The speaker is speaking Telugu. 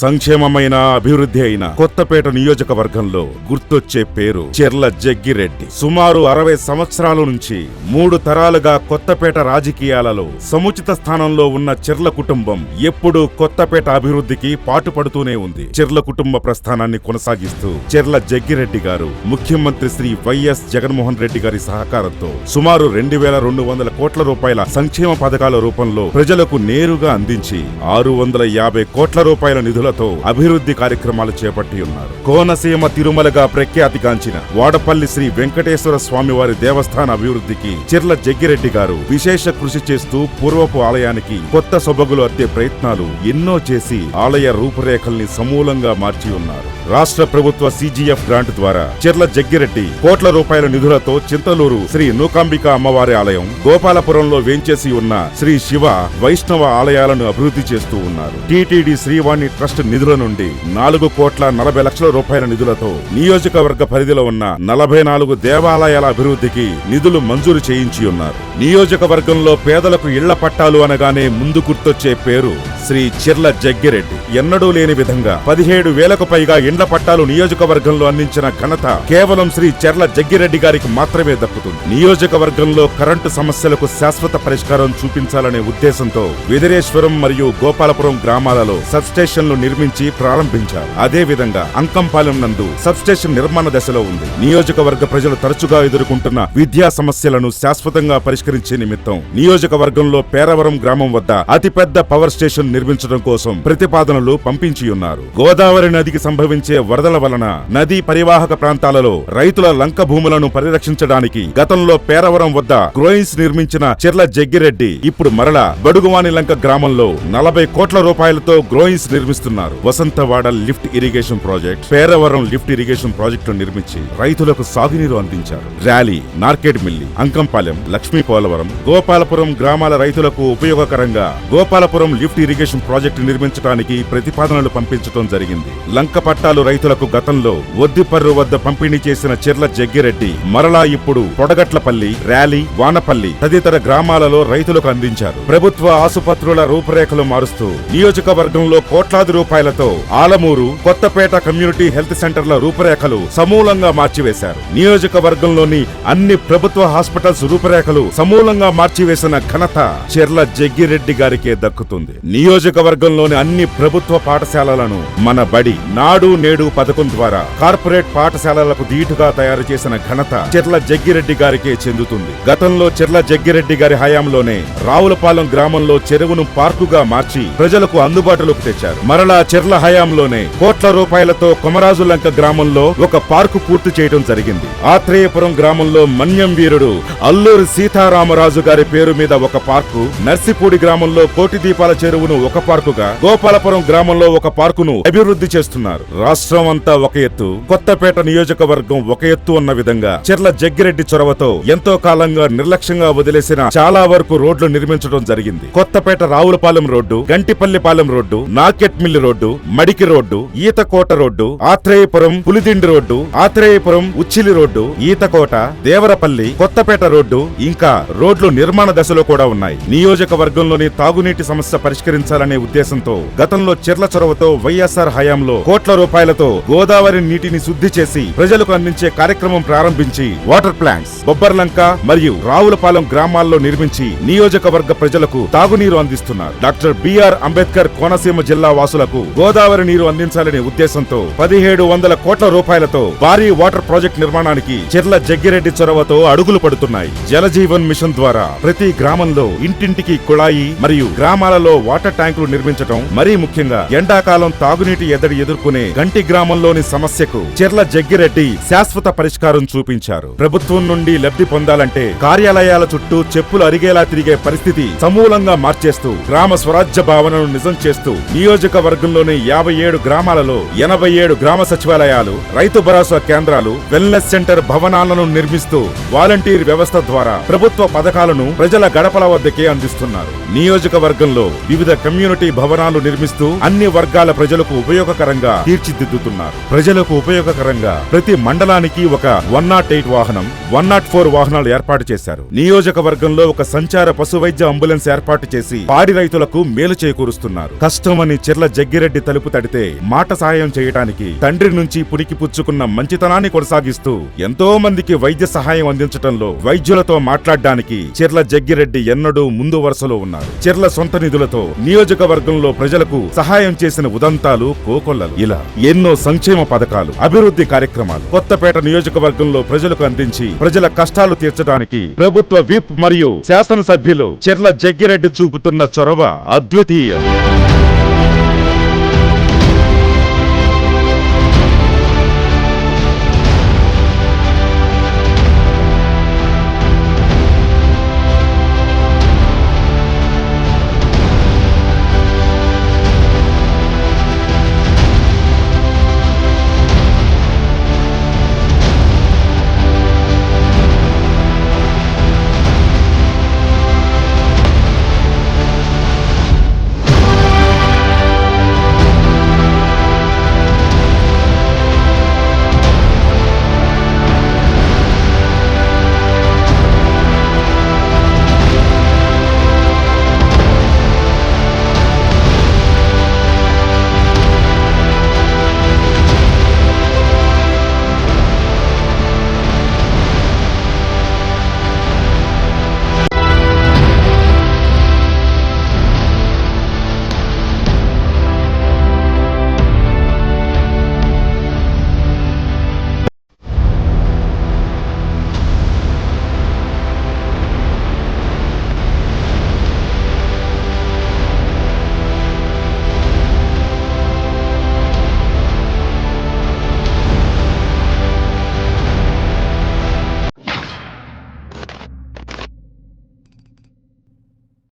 సంక్షేమమైన అభివృద్ధి అయిన కొత్తపేట నియోజకవర్గంలో గుర్తొచ్చే పేరు చెర్ల జగ్గిరెడ్డి. సుమారు అరవై సంవత్సరాల నుంచి మూడు తరాలుగా కొత్తపేట రాజకీయాలలో సముచిత స్థానంలో ఉన్న చెర్ల కుటుంబం ఎప్పుడూ కొత్తపేట అభివృద్ధికి పాటుపడుతూనే ఉంది. చెర్ల కుటుంబ ప్రస్థానాన్ని కొనసాగిస్తూ చెర్ల జగ్గిరెడ్డి గారు ముఖ్యమంత్రి శ్రీ వైఎస్ జగన్మోహన్ రెడ్డి గారి సహకారంతో సుమారు రెండు వేల రెండు వందల కోట్ల రూపాయల సంక్షేమ పథకాల రూపంలో ప్రజలకు నేరుగా అందించి ఆరు వందల యాభై కోట్ల రూపాయల నిధులతో అభివృద్ధి కార్యక్రమాలు చేపట్టి ఉన్నారు. కోనసీమ తిరుమలగా ప్రఖ్యాతిగాంచిన వాడపల్లి శ్రీ వెంకటేశ్వర స్వామివారి దేవస్థాన అభివృద్ధికి చిర్ల జగ్గిరెడ్డి గారు విశేష కృషి చేస్తూ పూర్వపు ఆలయానికి కొత్త సొబగులు అద్దే ప్రయత్నాలు ఎన్నో చేసి ఆలయ రూపురేఖల్ని సమూలంగా మార్చి ఉన్నారు. రాష్ట్ర ప్రభుత్వ సిజిఎఫ్ గ్రాంట్ ద్వారా చెర్ల జగ్గిరెడ్డి కోట్ల రూపాయల నిధులతో చింతలూరు శ్రీ నూకాంబిక అమ్మవారి ఆలయం గోపాలపురంలో వేంచేసి ఉన్న శ్రీ శివ వైష్ణవ ఆలయాలను అభివృద్ధి చేస్తూ ఉన్నారు. టిటిడి శ్రీవాణి ట్రస్ట్ నిధుల నుండి నాలుగు కోట్ల నలభై లక్షల రూపాయల నిధులతో నియోజకవర్గ పరిధిలో ఉన్న నలభై నాలుగు దేవాలయాల అభివృద్ధికి నిధులు మంజూరు చేయించి ఉన్నారు. నియోజకవర్గంలో పేదలకు ఇళ్ళ పట్టాలు అనగానే ముందు గుర్తొచ్చే పేరు శ్రీ చిర్ల జగ్గిరెడ్డి. ఎన్నడూ లేని విధంగా పదిహేడు వేలకు పైగా ఇండ్ల పట్టాలు నియోజకవర్గంలో అందించిన ఘనత కేవలం శ్రీ చెర్ల జగ్గిరెడ్డి గారికి మాత్రమే దక్కుతుంది. నియోజకవర్గంలో కరెంటు సమస్యలకు శాశ్వత పరిష్కారం చూపించాలనే ఉద్దేశంతో విదిరేశ్వరం మరియు గోపాలపురం గ్రామాలలో సబ్స్టేషన్లు నిర్మించి ప్రారంభించారు. అదే విధంగా అంకంపాలెం నందు సబ్స్టేషన్ నిర్మాణ దశలో ఉంది. నియోజకవర్గ ప్రజలు తరచుగా ఎదుర్కొంటున్న విద్యా సమస్యలను శాశ్వతంగా పరిష్కరించే నిమిత్తం నియోజకవర్గంలో పేరవరం గ్రామం వద్ద అతిపెద్ద పవర్ స్టేషన్ నిర్మించడం కోసం ప్రతిపాదనలు పంపించియున్నారు. గోదావరి నదికి వచ్చే వరదల వలన నదీ పరివాహక ప్రాంతాలలో రైతుల లంక భూములను పరిరక్షించడానికి గతంలో పేరవరం వద్ద గ్రోయిన్స్ నిర్మించిన చెర్ల జగ్గిరెడ్డి ఇప్పుడు మరల బడుగువాని లంక గ్రామంలో నలభై కోట్ల రూపాయలతో గ్రోయిన్స్ నిర్మిస్తున్నారు. Vasanthavada lift irrigation project Peravaram lift irrigation project నిర్మించి రైతులకు సాగునీరు అందించారు. ర్యాలీ నార్కెట్ మిల్లి అంకంపాలెం లక్ష్మీ పోలవరం గోపాలపురం గ్రామాల రైతులకు ఉపయోగకరంగా గోపాలపురం లిఫ్ట్ ఇరిగేషన్ ప్రాజెక్టు నిర్మించడానికి ప్రతిపాదనలు పంపించడం జరిగింది. లంక పట్టాలు రైతులకు గతంలో ఒద్దిపర్రు వద్ద పంపిణీ చేసిన చెర్ల జగ్గిరెడ్డి మరలా ఇప్పుడు పొడగట్లపల్లి ర్యాలీ వానపల్లి తదితర గ్రామాలలో రైతులకు అందించారు. ప్రభుత్వ ఆసుపత్రుల రూపురేఖలు మారుస్తూ నియోజకవర్గంలో కోట్లాది రూపాయలతో ఆలమూరు కొత్తపేట కమ్యూనిటీ హెల్త్ సెంటర్ల రూపురేఖలు సమూలంగా మార్చివేశారు. నియోజకవర్గంలోని అన్ని ప్రభుత్వ హాస్పిటల్స్ రూపురేఖలు సమూలంగా మార్చివేసిన ఘనత చెర్ల జగ్గిరెడ్డి గారికే దక్కుతుంది. నియోజకవర్గంలోని అన్ని ప్రభుత్వ పాఠశాలలను మన బడి నాడు నేడు పథకం ద్వారా కార్పొరేట్ పాఠశాలలకు ధీటుగా తయారు చేసిన ఘనత చెర్ల జగ్గిరెడ్డి గారికే చెందుతుంది. గతంలో చెర్ల జగ్గిరెడ్డి గారి హయాంలోనే రావులపాలెం గ్రామంలో చెరువును పార్కుగా మార్చి ప్రజలకు అందుబాటులోకి తెచ్చారు. మరలా చెర్ల హయాంలోనే కోట్ల రూపాయలతో కొమరాజులంక గ్రామంలో ఒక పార్కు పూర్తి చేయడం జరిగింది. ఆత్రేయపురం గ్రామంలో మన్యం వీరుడు అల్లూరి సీతారామరాజు గారి పేరు మీద ఒక పార్కు నర్సిపూడి గ్రామంలో కోటి దీపాల చెరువును ఒక పార్కుగా గోపాలపురం గ్రామంలో ఒక పార్కును అభివృద్ధి చేస్తున్నారు. రాష్ట్రం అంతా ఒక ఎత్తు. కొత్తపేట నియోజకవర్గం ఒక ఎత్తు ఉన్న విధంగా చెర్ల జగ్గిరెడ్డి చొరవతో ఎంతో కాలంగా నిర్లక్ష్యంగా వదిలేసిన చాలా వరకు రోడ్లు నిర్మించడం జరిగింది. కొత్తపేట రావులపాలెం రోడ్డు గంటిపల్లిపాలెం రోడ్డు నాకెట్ మిల్లి road Madiki road Ethakota road Atreyapuram Pulidindi road Atreyapuram Uchili road Ethakota Devarapalli Kothapeta road ఇంకా రోడ్లు నిర్మాణ దశలో కూడా ఉన్నాయి. నియోజకవర్గంలోని తాగునీటి సమస్య పరిష్కరించాలనే ఉద్దేశంతో గతంలో చెర్ల చొరవతో వైఎస్ఆర్ హయాంలో కోట్ల రూపాయలతో గోదావరి నీటిని శుద్ధి చేసి ప్రజలకు అందించే కార్యక్రమం ప్రారంభించి వాటర్ ప్లాంట్స్ బొబ్బర్లంక మరియు రావులపాలెం గ్రామాల్లో నిర్మించి నియోజకవర్గ ప్రజలకు తాగునీరు అందిస్తున్నారు. డాక్టర్ బిఆర్ అంబేద్కర్ కోనసీమ జిల్లా వాసులకు గోదావరి నీరు అందించాలనే ఉద్దేశంతో పదిహేడు వందల కోట్ల రూపాయలతో భారీ వాటర్ ప్రాజెక్ట్ నిర్మాణానికి చెర్ల జగ్గిరెడ్డి చొరవతో అడుగులు పడుతున్నాయి. జలజీవన్ మిషన్ ద్వారా ప్రతి గ్రామంలో ఇంటింటికి కుళాయి మరియు గ్రామాలలో వాటర్ ట్యాంకులు నిర్మించడం మరీ ముఖ్యంగా ఎండాకాలం తాగునీటి ఎద్దడి ఎదుర్కొనే కంటి గ్రామంలోని సమస్యకు చెర్ల జగ్గిరెడ్డి శాశ్వత పరిష్కారం చూపించారు. ప్రభుత్వం నుండి లబ్ధి పొందాలంటే కార్యాలయాల చుట్టూ చెప్పులు అరిగేలా తిరిగే పరిస్థితి సమూలంగా మార్చేస్తూ గ్రామ స్వరాజ్య భావనను నిజం చేస్తూ నియోజకవర్గంలోని యాభై ఏడు గ్రామాలలో ఎనభై ఏడు గ్రామ సచివాలయాలు రైతు భరోసా కేంద్రాలు వెల్నెస్ సెంటర్ భవనాలను నిర్మిస్తూ వాలంటీర్ వ్యవస్థ ద్వారా ప్రభుత్వ పథకాలను ప్రజల గడపల వద్దకే అందిస్తున్నారు. నియోజకవర్గంలో వివిధ కమ్యూనిటీ భవనాలు నిర్మిస్తూ అన్ని వర్గాల ప్రజలకు ఉపయోగకరంగా తీర్చి తీర్చిదిద్దుతున్నారు ప్రజలకు ఉపయోగకరంగా ప్రతి మండలానికి ఒక వన్ నాట్ ఎయిట్ వాహనం వన్ నాట్ ఫోర్ వాహనాలు ఏర్పాటు చేశారు. నియోజకవర్గంలో ఒక సంచార పశు వైద్య అంబులెన్స్ ఏర్పాటు చేసి పాడి రైతులకు మేలు చేకూరుస్తున్నారు. కష్టమని చెర్ల జగ్గిరెడ్డి తలుపు తడితే మాట సహాయం చేయడానికి తండ్రి నుంచి పుడికి పుచ్చుకున్న మంచితనాన్ని కొనసాగిస్తూ ఎంతో మందికి వైద్య సహాయం అందించటంలో వైద్యులతో మాట్లాడడానికి చెర్ల జగ్గిరెడ్డి ఎన్నడూ ముందు వరుసలో ఉన్నారు. చెర్ల సొంత నిధులతో నియోజకవర్గంలో ప్రజలకు సహాయం చేసిన ఉదంతాలు కోకొల్లలు. ఇలా ఎన్నో సంక్షేమ పథకాలు అభివృద్ధి కార్యక్రమాలు కొత్తపేట నియోజకవర్గంలో ప్రజలకు అందించి ప్రజల కష్టాలు తీర్చడానికి ప్రభుత్వ విప్ మరియు శాసనసభ్యులు చెర్ల జగ్గిరెడ్డి చూపుతున్న చొరవ అద్వితీయం.